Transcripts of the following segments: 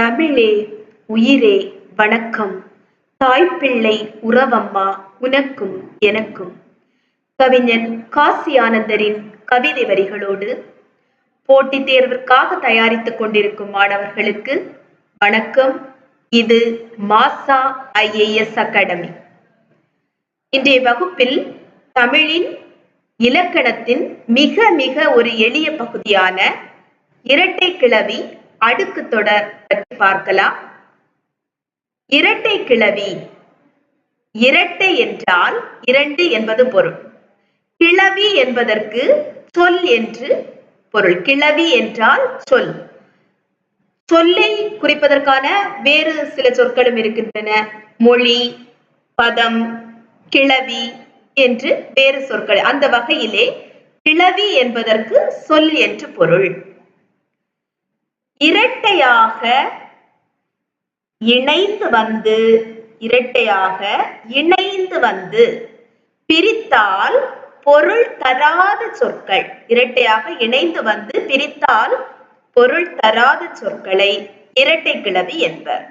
தமிழே உயிரே வணக்கம். தாய்ப்பிள்ளை உறவம்மா உனக்கும் எனக்கும். கவிஞன் காசி ஆனந்தரின் கவிதை வரிகளோடு போட்டித் தேர்விற்காக தயாரித்துக் கொண்டிருக்கும் மாணவர்களுக்கு வணக்கம். இது மாசா ஐஏஎஸ் அகாடமி. இன்றைய வகுப்பில் தமிழின் இலக்கணத்தின் மிக மிக ஒரு எளிய பகுதியான இரட்டை கிளவி அடுக்கு தொடர் பற்றி பார்க்கலாம். இரட்டை கிளவி இரட்டை என்றால் இரண்டு என்பது பொருள். கிளவி என்பதற்கு சொல் என்று பொருள். கிளவி என்றால் சொல். சொல்லை குறிப்பதற்கான வேறு சில சொற்களும் இருக்கின்றன. மொழி பதம் கிளவி என்று வேறு சொற்கள். அந்த வகையிலே கிளவி என்பதற்கு சொல் என்று பொருள். இரட்டையாக இணைந்து வந்து இரட்டையாக இணைந்து வந்து பிரித்தால் பொருள் தராத சொற்கள். இரட்டையாக இணைந்து வந்து பிரித்தால் பொருள் தராத சொற்களை இரட்டை கிளவி என்பர்.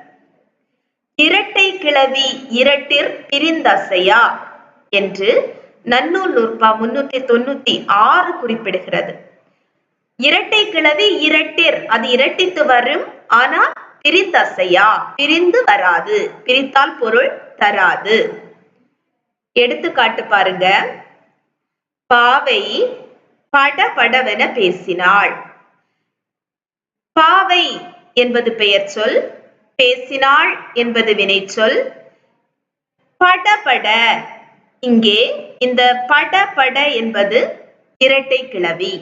இரட்டை கிளவி இரட்டிற் பிரிந்தசையா என்று நன்னூல் நூற்பா முன்னூத்தி தொண்ணூத்தி ஆறு குறிப்பிடுகிறது. இரட்டை கிளவி இரட்டிர் அது இரட்டித்து வரும் ஆனா பிரிந்தசையா பிரிந்து வராது. பிரித்தால் பொருள் தராது. எடுத்துக்காட்டு பாருங்க. பாவை படபடவென பேசினாள். பாவை என்பது பெயர் சொல் பேசினாள் என்பது வினைச்சொல். படபட இங்கே இந்த படபட என்பது இரட்டை கிளவி.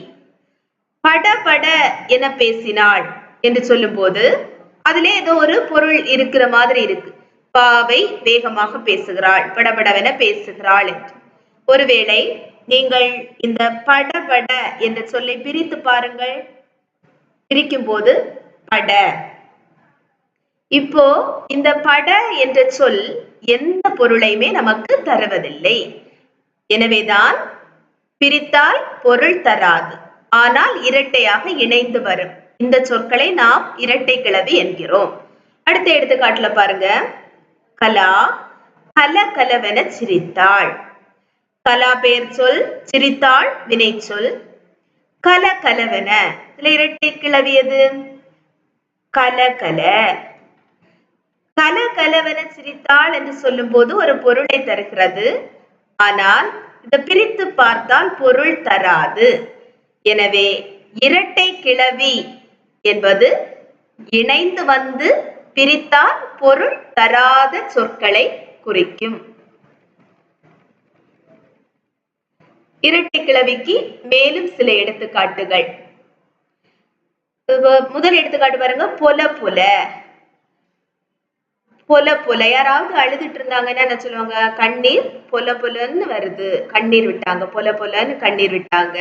படபட என பேசினாள் என்று சொல்லும்போது அதிலே ஏதோ ஒரு பொருள் இருக்கிற மாதிரி இருக்கு. பாவை வேகமாக பேசுகிறாள் படபடவென பேசுகிறாள் என்று. ஒருவேளை நீங்கள் இந்த படபட என்ற சொல்லை பிரித்து பாருங்கள். பிரிக்கும் போது பட. இப்போ இந்த பட என்ற சொல் எந்த பொருளையுமே நமக்கு தருவதில்லை. எனவேதான் பிரித்தால் பொருள் தராது. ஆனால் இரட்டையாக இணைந்து வரும். இந்த சொற்களை நாம் இரட்டை கிளவி என்கிறோம். அடுத்த எடுத்துக்காட்டுல பாருங்க. கலா கல கலவென சிரித்தாள். கலா பெயர் சொல் சிரித்தாள் வினை சொல். கல கலவென. இதுல இரட்டை கிளவி எது? கல கல. கல கலவென சிரித்தாள் என்று சொல்லும் போது ஒரு பொருளை தருகிறது. ஆனால் இதை பிரித்து பார்த்தால் பொருள் தராது. எனவே இரட்டை கிளவி என்பது இணைந்து வந்து பிரித்தால் பொருள் தராத சொற்களை குறிக்கும். இரட்டை கிளவிக்கு மேலும் சில எடுத்துக்காட்டுகள். முதல் எடுத்துக்காட்டு பாருங்க பொல பொல. பொல பொல. யாராவது அழுதுட்டு இருந்தாங்கன்னா என்ன சொல்லுவாங்க? கண்ணீர் பொல பொலன்னு வருது. கண்ணீர் விட்டாங்க. பொல பொலன்னு கண்ணீர் விட்டாங்க.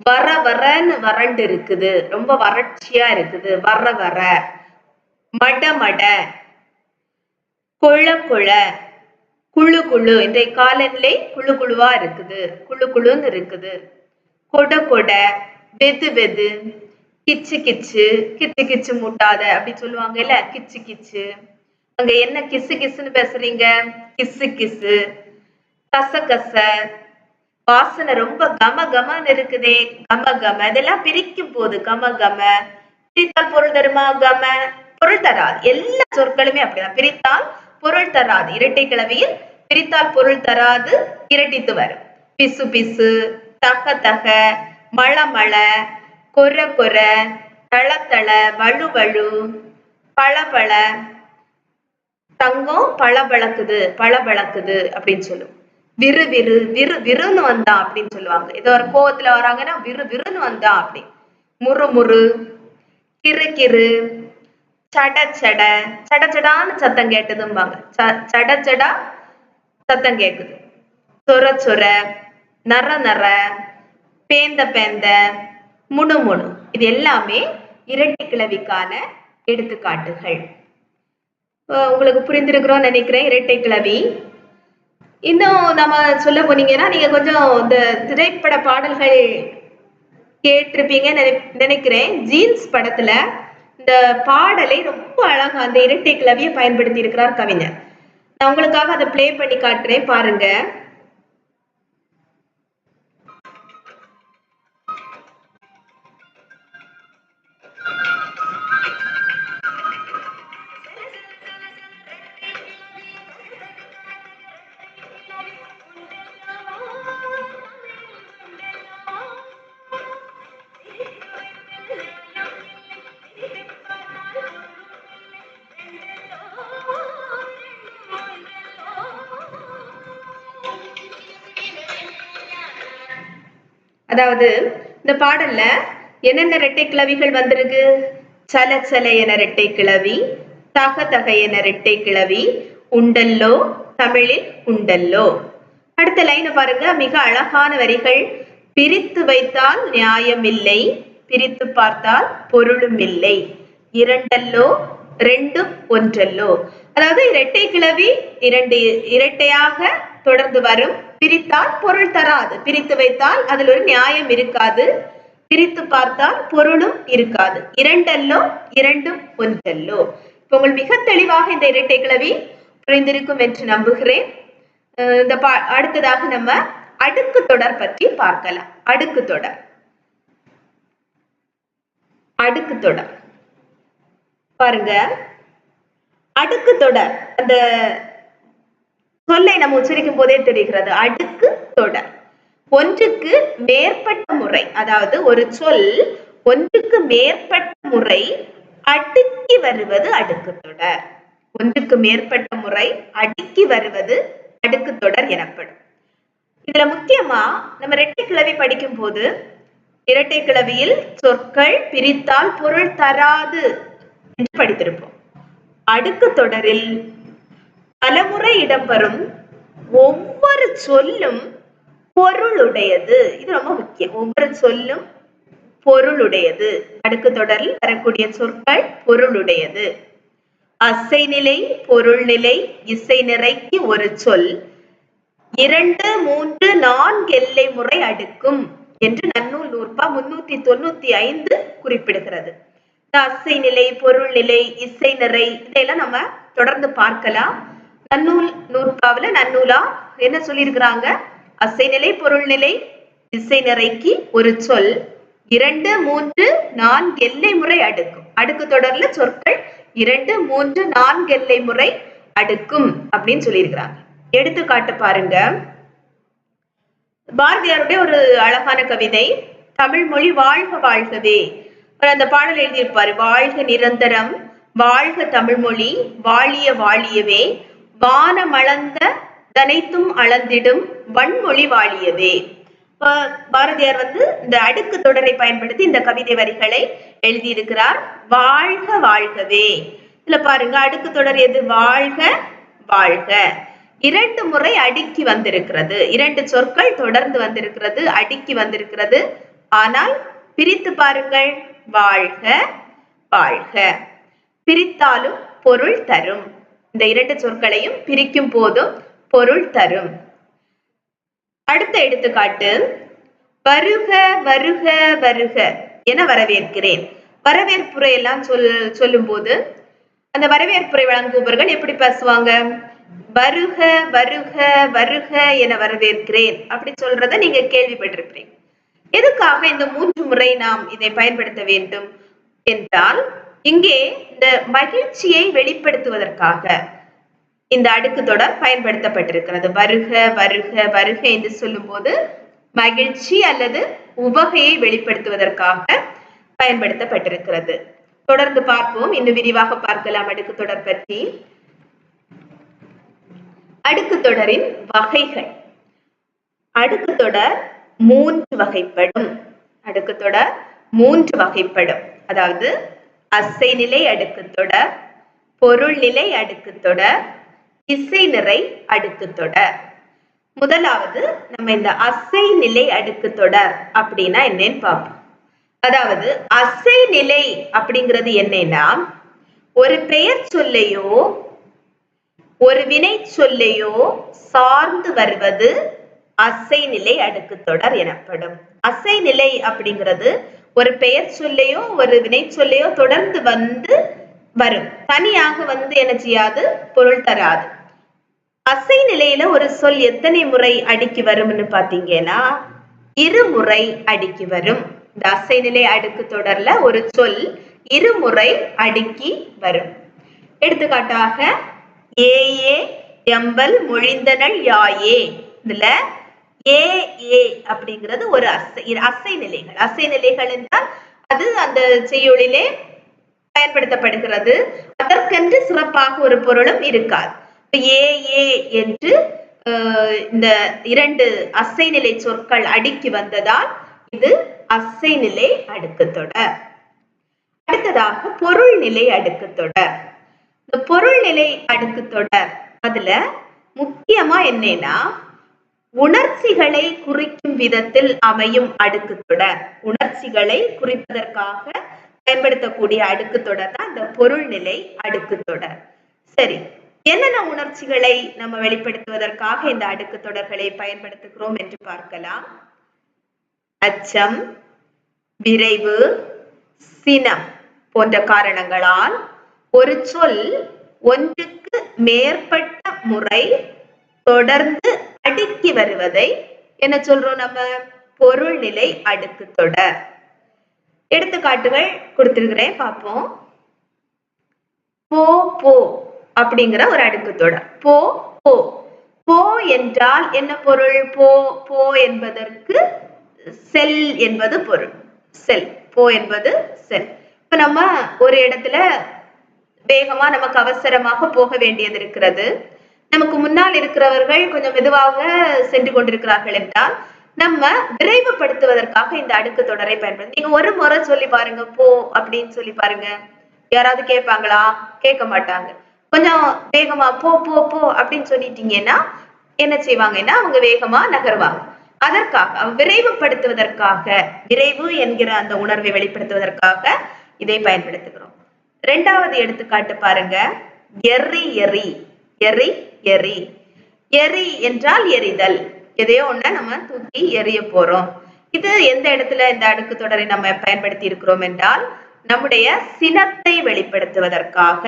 வர வரன்னு வறண்டு இருக்குது. ரொம்ப வறட்சியா இருக்குது. வர வர. மட மட. கொழ கொழ. குழு குழு. இன்றைய காலநிலை குழு குழுவா இருக்குது. குழு குழுன்னு இருக்குது. கொட கொட. வெது வெது. கிச்சு கிச்சு. கிச்சு கிச்சு மூட்டாத அப்படி சொல்லுவாங்க இல்ல? கிச்சு கிச்சு. அங்க என்ன கிசு கிசுன்னு பேசுறீங்க? கிசு கிசு. கச கச. வாசனை ரொம்ப கம கமன்னு இருக்குதே. கம கம. இதெல்லாம் பிரிக்கும் போது கம கம. பிரித்தால் பொருள் தருமா கம? பொருள் தராது. எல்லா சொற்களுமே அப்படிதான். பிரித்தால் பொருள் தராது. இரட்டை கிளவியில் பிரித்தால் பொருள் தராது இரட்டித்து வரும். பிசு பிசு தக தக மழ மழ கொர கொர தள வழு வழு வலு பள பள. தங்கம் பளபளக்குது பளபளக்குது அப்படின்னு சொல்லும். விறு விறு விறு விறுன்னு வந்தா அப்படின்னு சொல்லுவாங்க. ஏதோ ஒரு கோவத்துல வராங்கன்னா விறு விறுன்னு வந்தா அப்படி. முறு முறு கிறு கிறு சட சட சட சடான்னு சத்தம் கேட்டதும்பாங்க. சட சடா சத்தம் கேக்குது. சொர சொர நர நர பேந்த பேந்த முணு முணு. இது எல்லாமே இரட்டை கிளவிக்கான எடுத்துக்காட்டுகள். உங்களுக்கு புரிந்திருக்கிறோம் நினைக்கிறேன். இரட்டை கிளவி இன்னும் நம்ம சொல்ல போனீங்கன்னா நீங்க கொஞ்சம் இந்த திரைப்பட பாடல்கள் கேட்டிருப்பீங்க நினைக்கிறேன். ஜீன்ஸ் படத்துல இந்த பாடலை ரொம்ப அழகா அந்த இரட்டை கிளவியை பயன்படுத்தி இருக்கிறார் கவிஞர். நான் உங்களுக்காக அதை ப்ளே பண்ணி காட்டுறேன் பாருங்க. அதாவது இந்த பாடல்ல என்னென்ன இரட்டை கிளவிகள் வந்திருக்கு? சல சல என இரட்டை கிளவி தக தக என இரட்டை கிளவி உண்டல்லோ தமிழில் உண்டல்லோ. அடுத்த லைனை பாருங்க. மிக அழகான வரிகள். பிரித்து வைத்தால் நியாயமில்லை பிரித்து பார்த்தால் பொருளும் இல்லை இரண்டல்லோ ரெண்டும் ஒன்றல்லோ. அதாவது இரட்டை கிளவி இரண்டு இரட்டையாக தொடர்ந்து வரும் பிரித்தால் பொருள் தராது. பிரித்து வைத்தால் அதில் ஒரு நியாயம் இருக்காது. பிரித்து பார்த்தால் பொருளும் இருக்காது. இரண்டல்லோ இரண்டும் ஒன்றல்லோ. இப்போ உங்கள் மிக தெளிவாக இந்த இரட்டை கிளவி புரிந்திருக்கும் என்று நம்புகிறேன். இந்த பா அடுத்ததாக நம்ம அடுக்கு தொடர் பற்றி பார்க்கலாம். அடுக்கு தொடர். அடுக்கு தொடர். பாருங்க. அடுக்கு தொடர். அந்த சொல்லை நம்ம உச்சரிக்கும் போதே தெரிகிறது. அடுக்கு தொடர். ஒன்றுக்கு மேற்பட்ட முறை அதாவது ஒரு சொல் ஒன்றுக்கு மேற்பட்ட முறை அடுக்கி வருவது அடுக்கு தொடர். ஒன்றுக்கு மேற்பட்ட முறை அடுக்கி வருவது அடுக்கு தொடர் எனப்படும். இதுல முக்கியமா நம்ம இரட்டை கிளவி படிக்கும் போது இரட்டை கிளவியில் சொற்கள் பிரித்தால் பொருள் தராது என்று படித்திருப்போம். அடுக்கு தொடரில் பலமுறை இடம்பெறும் ஒவ்வொரு சொல்லும் பொருளுடையது. இது ரொம்ப முக்கியம். ஒவ்வொரு சொல்லும் பொருளுடையது. அடுக்கு தொடரில் வரக்கூடிய சொற்கள் பொருளுடையது. அசை நிலை பொருள் நிலை இசை நிறைக்கு ஒரு சொல். இரண்டு மூன்று நான்கு எல்லை முறை அடுக்கும் என்று நன்னூல் நூற்பா முன்னூத்தி தொண்ணூத்தி ஐந்து குறிப்பிடுகிறது. இந்த அசை நிலை பொருள் நிலை இசை நிறை இதையெல்லாம் நம்ம தொடர்ந்து பார்க்கலாம். நன்னூல் நூற்பாவுல நன்னூலா என்ன சொல்லியிருக்கிறாங்க? அசைநிலை பொருள் நிலை திசை நிறைக்கு ஒரு சொல். இரண்டு மூன்று நான்கு எல்லை முறை அடுக்கும். அடுக்கு தொடர்ல சொற்கள் இரண்டு மூன்று நான்கு எல்லை முறை அடுக்கும் அப்படின்னு சொல்லியிருக்கிறாங்க. எடுத்துக்காட்டு பாருங்க. பாரதியாருடைய ஒரு அழகான கவிதை தமிழ் மொழி வாழ்க வாழ்கவே அந்த பாடல் எழுதியிருப்பாரு வாழ்க நிரந்தரம் வாழ்க தமிழ்மொழி வாழிய வாழியவே வானமளந்த தனைத்தும் அளந்திடும் வன்மொழி வாழியவே பாரதியார் வந்து இந்த அடுக்கு தொடரை பயன்படுத்தி இந்த கவிதை வரிகளை எழுதியிருக்கிறார். வாழ்க வாழ்கவே. இதுல பாருங்க அடுக்கு தொடர் எது? வாழ்க வாழ்க. இரண்டு முறை அடுக்கி வந்திருக்கிறது. இரண்டு சொற்கள் தொடர்ந்து வந்திருக்கிறது அடுக்கி வந்திருக்கிறது. ஆனால் பிரித்து பாருங்கள். வாழ்க வாழ்க. பிரித்தாலும் பொருள் தரும். இந்த இரண்டு சொற்களையும் பிரிக்கும் போதும் பொருள் தரும். அடுத்த எடுத்துக்காட்டு வருக வருக வருக என வரவேற்கிறேன். வரவேற்புரை எல்லாம் சொல் சொல்லும்போது அந்த வரவேற்புரை வழங்குபவர்கள் எப்படி பேசுவாங்க? வருக வருக வருக என வரவேற்கிறேன். அப்படி சொல்றத நீங்க கேள்விப்பட்டிருப்பீங்க. எதுக்காக இந்த மூன்று முறை நாம் இதை பயன்படுத்த வேண்டும்? என்றால் இங்கே இந்த மகிழ்ச்சியை வெளிப்படுத்துவதற்காக இந்த அடுக்கு தொடர் பயன்படுத்தப்பட்டிருக்கிறது. வருக வருக வருக என்று சொல்லும்போது மகிழ்ச்சி அல்லது உவகையை வெளிப்படுத்துவதற்காக பயன்படுத்தப்பட்டிருக்கிறது. தொடர்ந்து பார்ப்போம். இன்னும் விரிவாக பார்க்கலாம் அடுக்கு தொடர் பற்றி. அடுக்கு தொடரின் வகைகள். அடுக்கு தொடர் மூன்று வகைப்படும். அடுக்கு தொடர் மூன்று வகைப்படும். அதாவது அசை நிலை அடுக்கு தொடர் பொருள் நிலை அடுக்கு தொடர் இசை நிறை அடுக்கு முதலாவது நம்ம இந்த அசை நிலை அடுக்கு தொடர் அப்படின்னா என்னன்னு பார்ப்போம். அதாவது அசை நிலை அப்படிங்கிறது என்னன்னா ஒரு பெயர் சொல்லையோ ஒரு வினை சொல்லையோ சார்ந்து வருவது அசை நிலை அடுக்கு தொடர் எனப்படும். அசை நிலை அப்படிங்கிறது ஒரு பெயர் சொல்லையோ ஒரு வினை சொல்லையோ தொடர்ந்து வந்து வரும். தனியாக வந்து என்ன செய்யாது? பொருள் தராது. அசை நிலையில ஒரு சொல் எத்தனை முறை அடுக்கி வரும்னு பாத்தீங்கன்னா இருமுறை அடுக்கி வரும். இந்த அசை நிலை அடுக்கு தொடர்ல ஒரு சொல் இருமுறை அடுக்கி வரும். எடுத்துக்காட்டாக ஏஏ எம்பல் மொழிந்தனள் யாயே. இதுல ஏ ஏ அப்படிங்கிறது ஒரு அசை அசை நிலைகள். அசை நிலைகள் என்றால் அது அந்த செய்யுளிலே பயன்படுத்தப்படுகிறது. அதற்கென்று சிறப்பாக ஒரு பொருளும் இருக்காது. ஏ ஏ என்று இந்த இரண்டு அசை நிலை சொற்கள் அடுக்கி வந்ததால் இது அசை நிலை அடுக்கு தொடர். அடுத்ததாக பொருள் நிலை அடுக்கு தொடர். இந்த பொருள் நிலை அடுக்கு தொடர் அதுல முக்கியமா என்னன்னா உணர்ச்சிகளை குறிக்கும் விதத்தில் அமையும் அடுக்கு தொடர். உணர்ச்சிகளை குறிப்பதற்காக பயன்படுத்தக்கூடிய அடுக்கு தொடர் தான் இந்த பொருள் நிலை அடுக்கு தொடர். சரி என்னென்ன உணர்ச்சிகளை நம்ம வெளிப்படுத்துவதற்காக இந்த அடுக்கு தொடர்களை பயன்படுத்துகிறோம் என்று பார்க்கலாம். அச்சம் விரைவு சினம் போன்ற காரணங்களால் ஒரு சொல் ஒன்றுக்கு மேற்பட்ட முறை தொடர்ந்து அடுக்கி வருவதை என்ன சொல்றோம் நம்ம? பொருள் நிலை அடுக்கு தொடர். எடுத்துக்காட்டுகள் கொடுத்திருக்கிறேன் பார்ப்போம். போ போ அப்படிங்கிற ஒரு அடுக்கு தொடர். போ போ. போ என்றால் என்ன பொருள்? போ போ என்பதற்கு செல் என்பது பொருள். செல் போ என்பது செல். இப்ப நம்ம ஒரு இடத்துல வேகமா நமக்கு அவசரமாக போக வேண்டியது இருக்கிறது. நமக்கு முன்னால் இருக்கிறவர்கள் கொஞ்சம் மெதுவாக சென்று கொண்டிருக்கிறார்கள் என்றால் நம்ம விரைவுபடுத்துவதற்காக இந்த அடுக்கு தொடரை பயன்படுத்தி நீங்க ஒரு முறை சொல்லி பாருங்க போ அப்படின்னு சொல்லி பாருங்க. யாராவது கேட்பாங்களா? கேட்க மாட்டாங்க. கொஞ்சம் வேகமா போ போ போ அப்படின்னு சொல்லிட்டீங்கன்னா என்ன செய்வாங்கன்னா அவங்க வேகமா நகருவாங்க. அதற்காக விரைவுபடுத்துவதற்காக விரைவு என்கிற அந்த உணர்வை வெளிப்படுத்துவதற்காக இதை பயன்படுத்துகிறோம். ரெண்டாவது எடுத்துக்காட்டு பாருங்க. எரி எரி எரி எரி எரி என்றால் எரிதல் எதையோ ஒண்ண நம்ம தூக்கி எரிய போறோம். இது எந்த இடத்துல இந்த அடுக்கு தொடரை நம்ம பயன்படுத்தி இருக்கிறோம் என்றால் நம்முடைய சினத்தை வெளிப்படுத்துவதற்காக.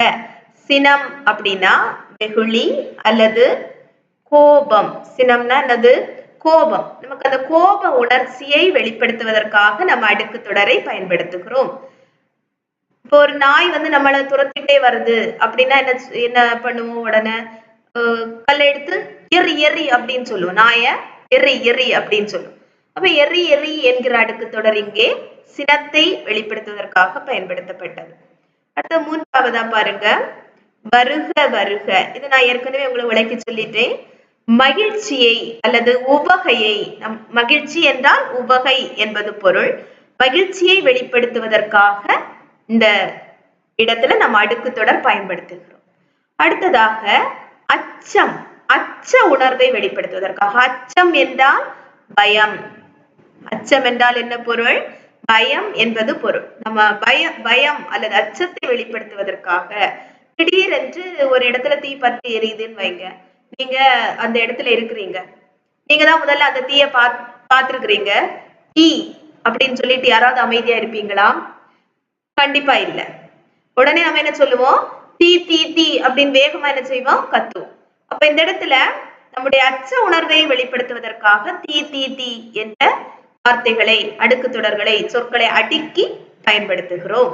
சினம் அப்படின்னா வெகுளி அல்லது கோபம். சினம்னா என்னது? கோபம். நமக்கு அந்த கோப உணர்ச்சியை வெளிப்படுத்துவதற்காக நம்ம அடுக்கு தொடரை பயன்படுத்துகிறோம். இப்போ ஒரு நாய் வந்து நம்மளை துரத்திட்டே வருது. அப்படின்னா என்ன என்ன பண்ணுவோம் உடனே? கல் எடுத்து எரி எரி அப்படின்னு சொல்லுவோம். நாய எரி எரி அப்படின்னு சொல்லுவோம். அப்ப எரி எரி என்கிற அடுக்கு தொடர் இங்கே சினத்தை வெளிப்படுத்துவதற்காக பயன்படுத்தப்பட்டது. அடுத்த மூன்றாவதா பாருங்க. வருக வருக. இது நான் ஏற்கனவே உங்களை விளக்கி சொல்லிட்டேன். மகிழ்ச்சியை அல்லது உவகையை நம் மகிழ்ச்சி என்றால் உவகை என்பது பொருள். மகிழ்ச்சியை வெளிப்படுத்துவதற்காக இந்த இடத்துல நம்ம அடுக்கு தொடர் பயன்படுத்துகிறோம். அடுத்ததாக அச்சம் அச்ச உணர்வை வெளிப்படுத்துவதற்காக. அச்சம் என்றால் பயம். அச்சம் என்றால் என்ன பொருள்? பயம் என்பது பொருள். நம்ம பயம் பயம் அல்லது அச்சத்தை வெளிப்படுத்துவதற்காக. திடீரென்று ஒரு இடத்துல தீ பற்றி எரியுதுன்னு வைங்க. நீங்க அந்த இடத்துல இருக்கிறீங்க. நீங்க தான் முதல்ல அந்த தீய பா பார்த்திருக்கிறீங்க. தீ அப்படின்னு சொல்லிட்டு யாராவது அமைதியா இருப்பீங்களா? கண்டிப்பா இல்ல. உடனே நம்ம என்ன சொல்லுவோம்? தீ தீ தீ அப்படின்னு வேகமா என்ன செய்வோம்? கத்துவோம். அப்ப இந்த இடத்துல நம்முடைய அச்ச உணர்வை வெளிப்படுத்துவதற்காக தீ தீ தீ என்ற வார்த்தைகளை அடுக்கு தொடர்களை சொற்களை அடுக்கி பயன்படுத்துகிறோம்.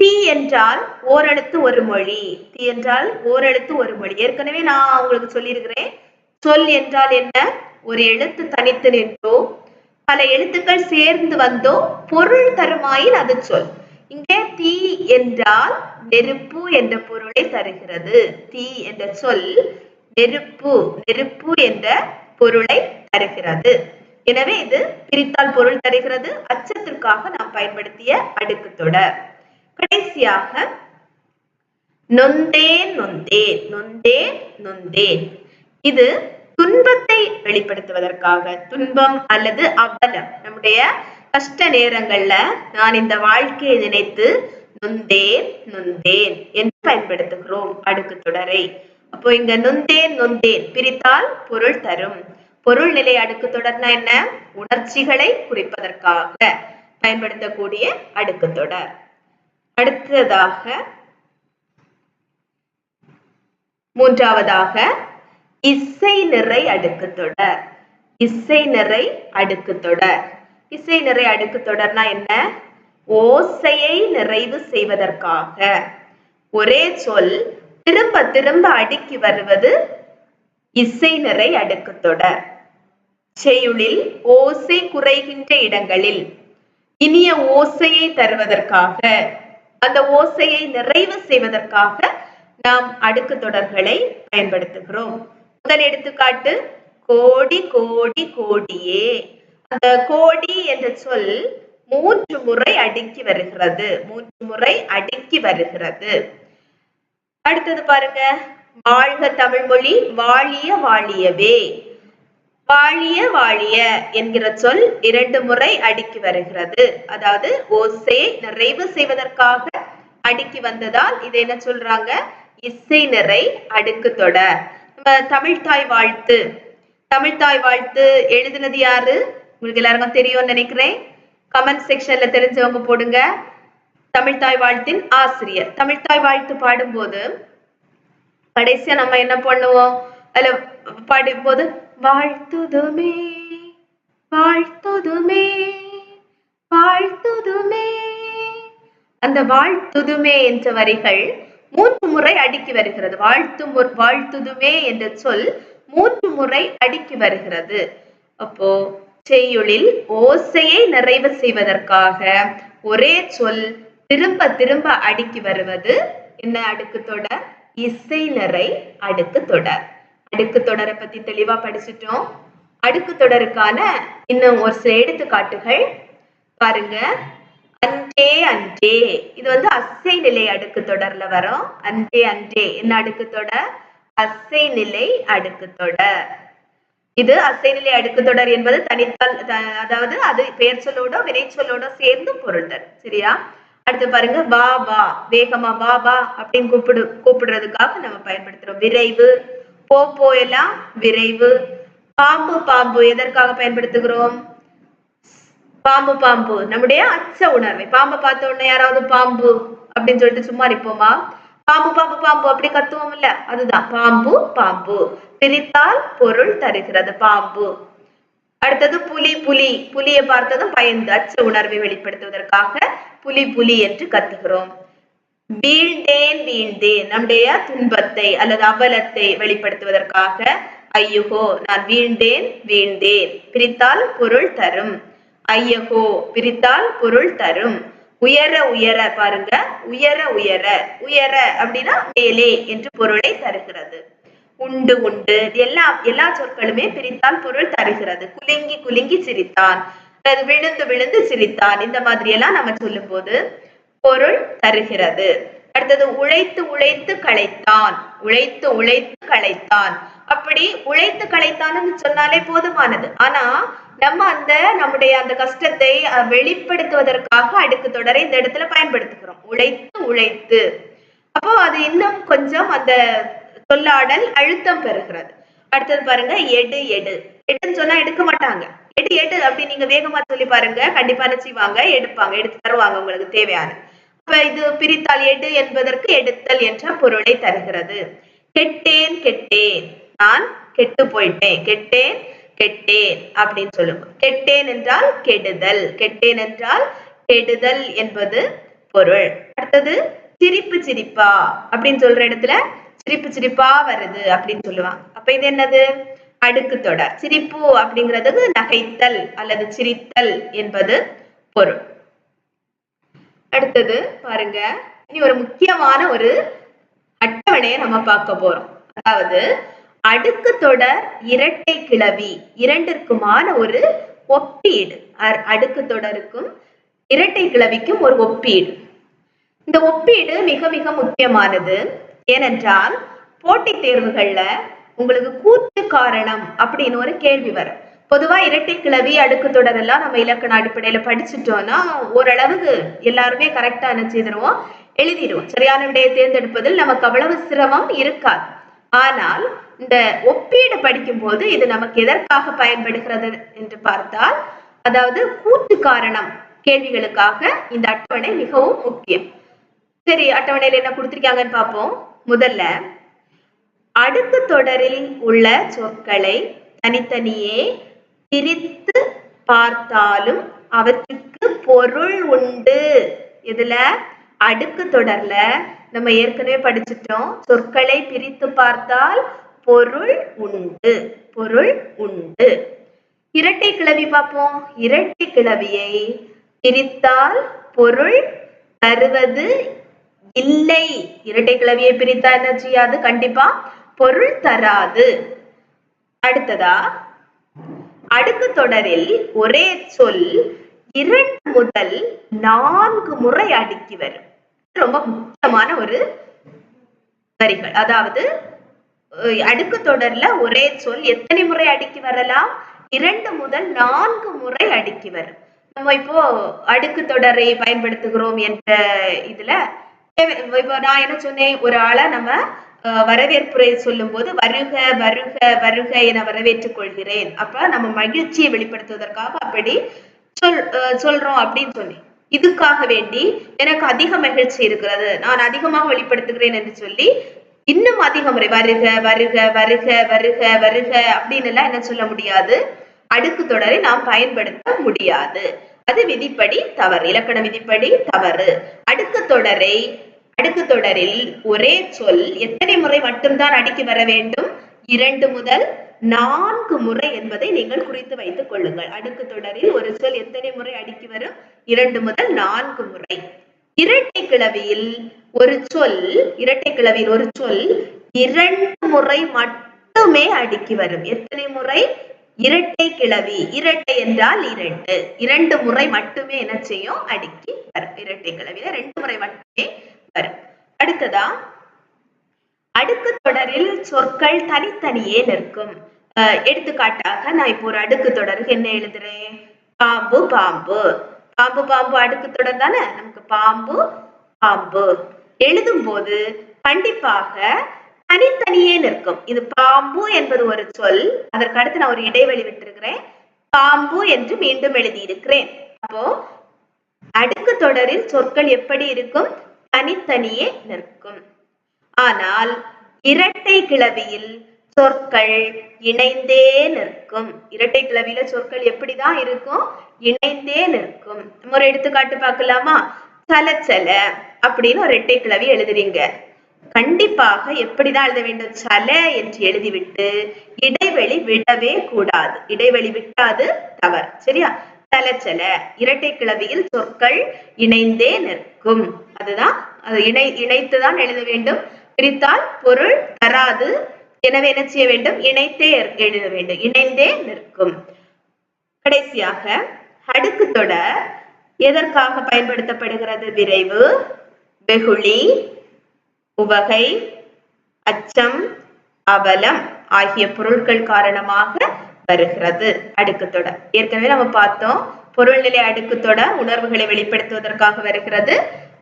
தீ என்றால் ஓரெழுத்து ஒரு மொழி. தீ என்றால் ஓரெழுத்து ஒரு மொழி. ஏற்கனவே நான் உங்களுக்கு சொல்லியிருக்கிறேன். சொல் என்றால் என்ன? ஒரு எழுத்து தனித்து நின்றோ பல எழுத்துக்கள் சேர்ந்து வந்தோ பொருள் தருமாயின் அது சொல். இங்கே தீ என்றால் நெருப்பு என்ற பொருளை தருகிறது. தீ என்ற சொல் நெருப்பு நெருப்பு என்ற பொருளை தருகிறது. எனவே இது பிரித்தால் பொருள் தருகிறது. அச்சத்திற்காக நாம் பயன்படுத்திய அடுக்கு தொடர். கடைசியாக நொந்தேன் நொந்தேன் நொந்தேன் நொந்தேன் இது துன்பத்தை வெளிப்படுத்துவதற்காக துன்பம் அல்லது அவலம். நம்முடைய கஷ்ட நேரங்கள்ல நான் இந்த வாழ்க்கையை நினைத்து நுந்தேன் நுந்தேன் என்று பயன்படுத்துகிறோம். அடுக்கு தொடரை. அப்போ இங்க நுந்தேன் நுந்தேன் பிரித்தால் பொருள் தரும். பொருள் நிலை அடுக்கு தொடர்னா என்ன? உணர்ச்சிகளை குறிப்பதற்காக பயன்படுத்தக்கூடிய அடுக்கு தொடர். அடுத்ததாக மூன்றாவதாக இசை நிறை அடுக்கு தொடர். இசை நிறை அடுக்கு தொடர். இசை நிறை அடுக்கு தொடர்னா என்ன? ஓசையை நிறைவு செய்வதற்காக. ஒரே சொல் திரும்ப திரும்ப அடுக்கி வருவது இசை நிறை அடுக்கு தொடர். செய்யுளில் ஓசை குறைகின்ற இடங்களில் இனிய ஓசையை தருவதற்காக அந்த ஓசையை நிறைவு செய்வதற்காக நாம் அடுக்கு தொடர்களை பயன்படுத்துகிறோம். முதல் எடுத்துக்காட்டு கோடி கோடி கோடியே. அந்த கோடி என்ற சொல் மூன்று முறை அடுக்கி வருகிறது. மூன்று முறை அடுக்கி வருகிறது. அடுத்தது பாருங்க. வாழ்க தமிழ்மொழி வாழிய வாழியவே. வாழிய வாழிய என்கிற சொல் இரண்டு முறை அடுக்கி வருகிறது. அதாவது ஓசையை நிறைவு செய்வதற்காக அடுக்கி வந்ததால் இதை என்ன சொல்றாங்க? இசை நிறை அடுக்கு தொடர் நம்ம தமிழ்தாய் வாழ்த்து. தமிழ்தாய் வாழ்த்து எழுதினது யாரு? உங்களுக்கு எல்லாருக்கும் தெரியும்னு நினைக்கிறேன். கமெண்ட் செக்ஷன்ல தெரிஞ்சவங்க போடுங்க. தமிழ்தாய் வாழ்த்தின் ஆசிரியர். தமிழ்தாய் வாழ்த்து பாடும்போது கடைசியா நம்ம என்ன பண்ணுவோம்? அதுல பாடும்போது வாழ்த்துதுமே வாழ்த்துதுமே வாழ்த்துதுமே. அந்த வாழ்த்துதுமே என்ற வரிகள் மூன்று முறை அடுக்கி வருகிறது. வாழ்த்து வாழ்த்துதுமே என்ற சொல் மூன்று முறை அடுக்கி வருகிறது. அப்போ செய்யுளில் ஓசையை நிறைவு செய்வதற்காக ஒரே சொல் திரும்ப திரும்ப அடுக்கி வருவது. என்ன அடுக்கு தொடர்? இசை நிறை அடுக்கு தொடர். அடுக்கு தொடரை பத்தி தெளிவா படிச்சிட்டோம். அடுக்கு தொடருக்கான இன்னும் ஒரு சில எடுத்துக்காட்டுகள். பாருங்க. அன்றே அன்றே. இது வந்து அசை நிலை அடுக்கு தொடர்ல வரும். அன்றே அன்றே. என்ன அடுக்கு தொடர்? அசை நிலை அடுக்கு தொடர். இது அசைநிலை அடுக்கு தொடர் என்பது தனித்தால் அதாவது அது பெயர் சொல்லோட வினை சொல்லோட சேர்ந்து பொருள் சரியா? அடுத்து பாருங்க வா வா. வேகமா வா வா அப்படின்னு கூப்பிடு கூப்பிடுறதுக்காக நம்ம பயன்படுத்துறோம். விரைவு போ போ எல்லாம் விரைவு. பாம்பு பாம்பு எதற்காக பயன்படுத்துகிறோம்? பாம்பு பாம்பு. நம்முடைய அச்ச உணர்வை. பாம்பை பார்த்த உடனே யாராவது பாம்பு அப்படின்னு சொல்லிட்டு சும்மா இருப்போமா பாம்பு பாம்பு பாம்பு அப்படி கத்துவோம் இல்ல அதுதான். பாம்பு பாம்பு. பிரித்தால் பொருள் தருகிறது பாம்பு. அடுத்தது புலி புலி. புலியை பார்த்ததும் பயந்து அச்ச உணர்வை வெளிப்படுத்துவதற்காக புலி புலி என்று கத்துகிறோம். வீழ்ந்தேன் வீழ்ந்தேன். நம்முடைய துன்பத்தை அல்லது அவலத்தை வெளிப்படுத்துவதற்காக ஐயுகோ நான் வீழ்ந்தேன் வீழ்ந்தேன். பிரித்தால் பொருள் தரும். ஐயகோ பிரித்தால் பொருள் தரும். உயர உயர பாருங்க. உயர உயர. உயர அப்படின்னா மேலே என்று பொருளை தருகிறது. உண்டு உண்டு. எல்லா எல்லா சொற்களுமே பிரித்தால் பொருள் தருகிறது. குலுங்கி குலுங்கி சிரித்தான். அது விழுந்து விழுந்து சிரித்தான். இந்த மாதிரி எல்லாம் நம்ம சொல்லும்போது பொருள் தருகிறது. அடுத்தது உழைத்து உழைத்து களைத்தான். உழைத்து உழைத்து களைத்தான். அப்படி உழைத்து களைத்தான்னு சொன்னாலே போதுமானது. ஆனா நம்ம அந்த நம்முடைய அந்த கஷ்டத்தை வெளிப்படுத்துவதற்காக அடுக்கு தொடரை இந்த இடத்துல பயன்படுத்துகிறோம். உழைத்து உழைத்து. அப்போ அது இன்னும் கொஞ்சம் அந்த சொல்லாடல் அழுத்தம் பெறுகிறது. அடுத்தது பாருங்க எடு எடு. எடுன்னு சொன்னா எடுக்க மாட்டாங்க. எடு எடு அப்படி நீங்க வேகமா சொல்லி பாருங்க. கண்டிப்பா என்ன செய்வாங்க எடுப்பாங்க எடுத்து தருவாங்க உங்களுக்கு தேவையான. அப்ப இது பிரித்தால் எடு என்பதற்கு எடுத்தல் என்ற பொருளை தருகிறது. கெட்டேன் கெட்டேன். நான் கெட்டு போயிட்டேன். கெட்டேன் கெட்டேன் அப்படின்னு சொல்லுங்க. கெட்டேன் என்றால் கெடுதல். கெட்டேன் என்றால் கெடுதல் என்பது பொருள். அடுத்தது சிரிப்பு சிரிப்பா அப்படின்னு சொல்ற இடத்துல சிரிப்பு சிரிப்பா வருது அப்படின்னு சொல்லுவாங்க. அப்ப இது என்னது? அடுக்கு தொடர். சிரிப்பு அப்படிங்கிறதுக்கு நகைத்தல் அல்லது சிரித்தல் என்பது பொருள். அடுத்தது பாருங்க. இனி ஒரு முக்கியமான ஒரு அட்டவணையை நம்ம பார்க்க போறோம். அதாவது அடுக்கு தொடர் இரட்டை கிளவி. இரண்டிற்குமான ஒரு ஒப்பீடு. அடுக்கு தொடருக்கும் இரட்டை கிளவிக்கும் ஒரு ஒப்பீடு. இந்த ஒப்பீடு மிக மிக முக்கியமானது. ஏனென்றால் போட்டித் தேர்வுகள்ல உங்களுக்கு கூட்டு காரணம் அப்படின்னு ஒரு கேள்வி வரும். பொதுவா இரட்டை கிளவி அடுக்கு தொடர் எல்லாம் நம்ம இலக்கண அடிப்படையில படிச்சுட்டோம்னா ஓரளவுக்கு எல்லாருமே கரெக்டா என்ன செய்திருவோம் எழுதிடுவோம். சரியான விடையை தேர்ந்தெடுப்பதில் நமக்கு அவ்வளவு சிரமம் இருக்காது. ஆனால் இந்த ஒப்பீடு படிக்கும்போது இது நமக்கு எதற்காக பயன்படுகிறது என்று பார்த்தால் அதாவது கூட்டு காரணம் கேள்விகளுக்காக இந்த அட்டவணை மிகவும் முக்கியம். சரி அட்டவணையில என்ன கொடுத்திருக்காங்கன்னு பார்ப்போம். முதல்ல அடுக்கு தொடரில் உள்ள சொற்களை தனித்தனியே பிரித்து பார்த்தாலும் அவற்றுக்கு பொருள் உண்டு. இதுல அடுக்கு தொடர்ல. நம்ம ஏற்கனவே படிச்சிட்டோம். சொற்களை பிரித்து பார்த்தால் பொருள் உண்டு. பொருள் உண்டு. இரட்டை கிளவி பார்ப்போம். இரட்டை கிளவியை பிரித்தால் பொருள் தருவது இல்லை. இரட்டை கிளவியை பிரித்தா என்ன செய்யாது? கண்டிப்பா பொருள் தராது. அடுத்ததா அடுக்கு தொடரில் ஒரே சொல் இரண்டு முதல் நான்கு முறை அடுக்கி வரும். ரொம்ப முக்கியமான ஒரு வரிகள். அதாவது அடுக்கு தொடர்ல ஒரே சொல். எத்தனை முறை அடுக்கி வரலாம்? இரண்டு முதல் நான்கு முறை அடுக்கி வரும். நம்ம இப்போ அடுக்கு தொடரை பயன்படுத்துகிறோம் என்ற இதுல இப்போ நான் என்ன சொன்னேன்? ஒரு ஆளை நம்ம வரவேற்புரை சொல்லும் போது வருக வருக வருக என வரவேற்றுக் கொள்கிறேன். அப்ப நம்ம மகிழ்ச்சியை வெளிப்படுத்துவதற்காக அப்படி சொல் சொல்றோம் அப்படின்னு சொன்னேன். இதுக்காக வேண்டி எனக்கு அதிக மகிழ்ச்சி இருக்கிறது. நான் அதிகமாக வெளிப்படுத்துகிறேன் என்று சொல்லி இன்னும் அதிக முறை வருக வருக வருக வருக வருக அப்படின்னு எல்லாம் என்ன சொல்ல முடியாது. அடுக்கு தொடரை நாம் பயன்படுத்த முடியாது. அது விதிப்படி தவறு இலக்கண விதிப்படி தவறு. அடுக்கு தொடரை அடுக்கு தொடரில் ஒரே சொல் எத்தனை முறை மட்டும்தான் அடுக்கி வர வேண்டும்? இரண்டு முதல் நான்கு முறை என்பதை நீங்கள் குறித்து வைத்துக் கொள்ளுங்கள். அடுக்கு தொடரில் ஒரு சொல் எத்தனை முறை அடுக்கி வரும்? இரண்டு முதல் நான்கு முறை. இரட்டை கிளவியில் ஒரு சொல் இரட்டை கிளவியில் ஒரு சொல் இரண்டு முறை மட்டுமே அடுக்கி வரும். எத்தனை முறை? இரட்டை கிளவி இரட்டை என்றால் இரண்டு. இரண்டு முறை மட்டுமே என்ன செய்யும்? அடுக்கி வரும். இரட்டை கிளவியில ரெண்டு முறை மட்டுமே வரும். அடுத்ததா? அடுக்கு தொடரில் சொற்கள் தனித்தனியே நிற்கும். அஹ் எடுத்துக்காட்டாக நான் இப்போ ஒரு அடுக்கு தொடருக்கு என்ன எழுதுறேன்? பாம்பு பாம்பு. பாம்பு பாம்பு அடுக்கு தொடர் தானே? நமக்கு பாம்பு பாம்பு. எழுதும் போது கண்டிப்பாக தனித்தனியே நிற்கும். இது பாம்பு என்பது ஒரு சொல். அதற்கு அடுத்து நான் ஒரு இடைவெளி விட்டிருக்கிறேன். பாம்பு என்று மீண்டும் எழுதியிருக்கிறேன். அப்போ அடுக்கு தொடரில் சொற்கள் எப்படி இருக்கும்? தனித்தனியே நிற்கும். ஆனால் இரட்டை கிளவியில் சொற்கள் இணைந்தே நிற்கும். இரட்டை கிளவியில சொற்கள் எப்படிதான் இருக்கும்? இணைந்தே நிற்கும். ஒரு எடுத்துக்காட்டு பார்க்கலாமா? சலச்சல அப்படின்னு ஒரு இரட்டை கிளவி எழுதுறீங்க. கண்டிப்பாக எப்படிதான் எழுத வேண்டும்? சல என்று எழுதிவிட்டு இடைவெளி விடவே கூடாது. இடைவெளி விட்டாது தவறு. சரியா? சலச்சல இரட்டை கிளவியில் சொற்கள் இணைந்தே நிற்கும். அதுதான் இணை இணைத்துதான் எழுத வேண்டும். பிரித்தால் பொருள் தராது எனவே என்ன செய்ய வேண்டும்? இணைத்தே எழுத வேண்டும். இணைந்தே நிற்கும். கடைசியாக அடுக்கு தொடர் எதற்காக பயன்படுத்தப்படுகிறது? விரைவு வெகுளி உவகை அச்சம் அவலம் ஆகிய பொருட்கள் காரணமாக வருகிறது. அடுக்கு தொடர். ஏற்கனவே நம்ம பார்த்தோம் பொருள்நிலை அடுக்கு தொடர் உணர்வுகளை வெளிப்படுத்துவதற்காக வருகிறது.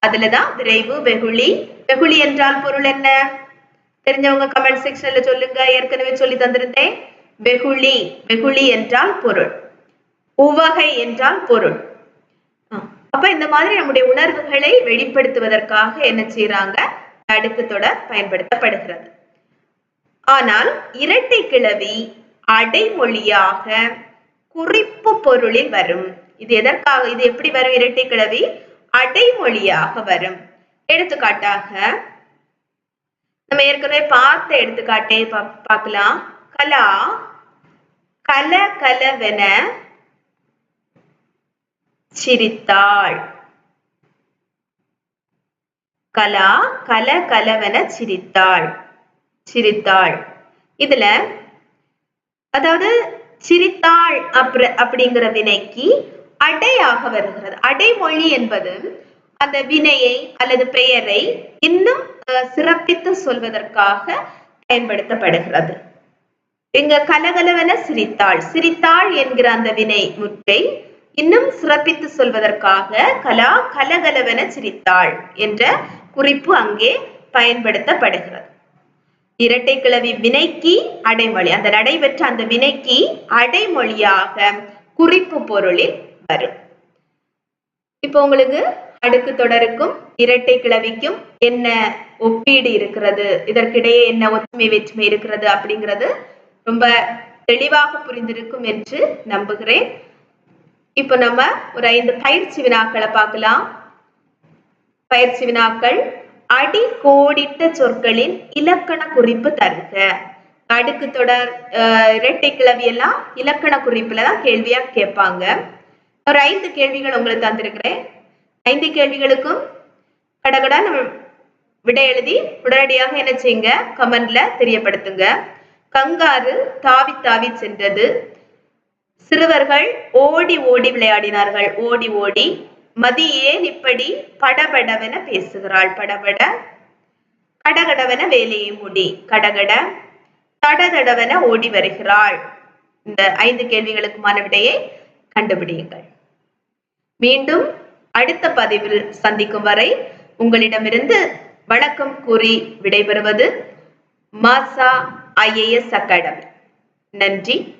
அதுலதான் விரைவு வெகுளி. வெகுளி என்றால் பொருள் என்ன? தெரிஞ்சவங்க கமெண்ட் செக்ஷன்ல சொல்லுங்க. ஏற்கனவே சொல்லி தந்திருந்தேன். வெகுளி வெகுளி என்றால் பொருள். உவகை என்றால் பொருள். அப்ப இந்த மாதிரி நம்முடைய உணர்வுகளை வெளிப்படுத்துவதற்காக என்ன செய்யறாங்க அடுக்கு தொடர் பயன்படுத்தப்படுகிறது. ஆனால் இரட்டை கிளவி அடைமொழியாக குறிப்பு பொருளில் வரும். இது எதற்காக? இது எப்படி வரும்? இரட்டை கிளவி அடைமொழியாக வரும். எடுத்துக்காட்டாக நம்ம ஏற்கனவே பார்த்த எடுத்துக்காட்டே பா- பார்க்கலாம். கலா கல கலவென சிரித்தாள். கலா கல கலவென சிரித்தாள். சிரித்தாள். இதுல அதாவது சிரித்தாள் அப்படி அப்படிங்கிற வினைக்கு அடையாக வருகிறது. அடைமொழி என்பது அந்த வினையை அல்லது பெயரை இன்னும் சிறப்பித்து சொல்வதற்காக பயன்படுத்தப்படுகிறது. இங்க கலகலவென சிரித்தாள். சிரித்தாள் என்கிற அந்த வினை முற்றை இன்னும் சிறப்பித்து சொல்வதற்காக கலா கலகலவென சிரித்தாள் என்ற குறிப்பு அங்கே பயன்படுத்தப்படுகிறது. இரட்டை கிளவி வினைக்கு அடைமொழி அந்த நடைபெற்ற அந்த வினைக்கு அடைமொழியாக குறிப்பு பொருளில் வரும். இப்போ உங்களுக்கு அடுக்கு தொடருக்கும் இரட்டை கிளவிக்கும் என்ன ஒப்பீடு இருக்கிறது? இதற்கிடையே என்ன ஒற்றுமை வேற்றுமை இருக்கிறது அப்படிங்கிறது ரொம்ப தெளிவாக புரிந்திருக்கும் என்று நம்புகிறேன். இப்போ நம்ம ஒரு ஐந்து பயிற்சி வினாக்களை பார்க்கலாம். பயிற்சி வினாக்கள் அடி கோடிட்ட சொற்களின் இலக்கண குறிப்பு தருக. அடுக்கு தொடர் இரட்டை கிளவி எல்லாம் இலக்கண குறிப்புல தான் கேள்வியா கேட்பாங்க. ஒரு ஐந்து கேள்விகள் உங்களுக்கு தந்திருக்கிறேன். ஐந்து கேள்விகளுக்கும் கடகடா நம்ம விடை எழுதி உடனடியாக என்ன செய்யுங்க? கமெண்ட்ல தெரியப்படுத்துங்க. கங்காரு தாவி தாவி சென்றது. சிறுவர்கள் ஓடி ஓடி விளையாடினார்கள். ஓடி ஓடி மதி ஏன் இப்படி படபடவென பேசுகிறாள். படபட கடகடவென வேலையை முடி கடகட தடதடவென ஓடி வருகிறாள். இந்த ஐந்து கேள்விகளுக்குமான விடையை கண்டுபிடியுங்கள். மீண்டும் அடுத்த பதிவில் சந்திக்கும் வரை உங்களிடமிருந்து வணக்கம் கூறி விடைபெறுவது மாசா ஐஏஎஸ் அகாடமி. நன்றி.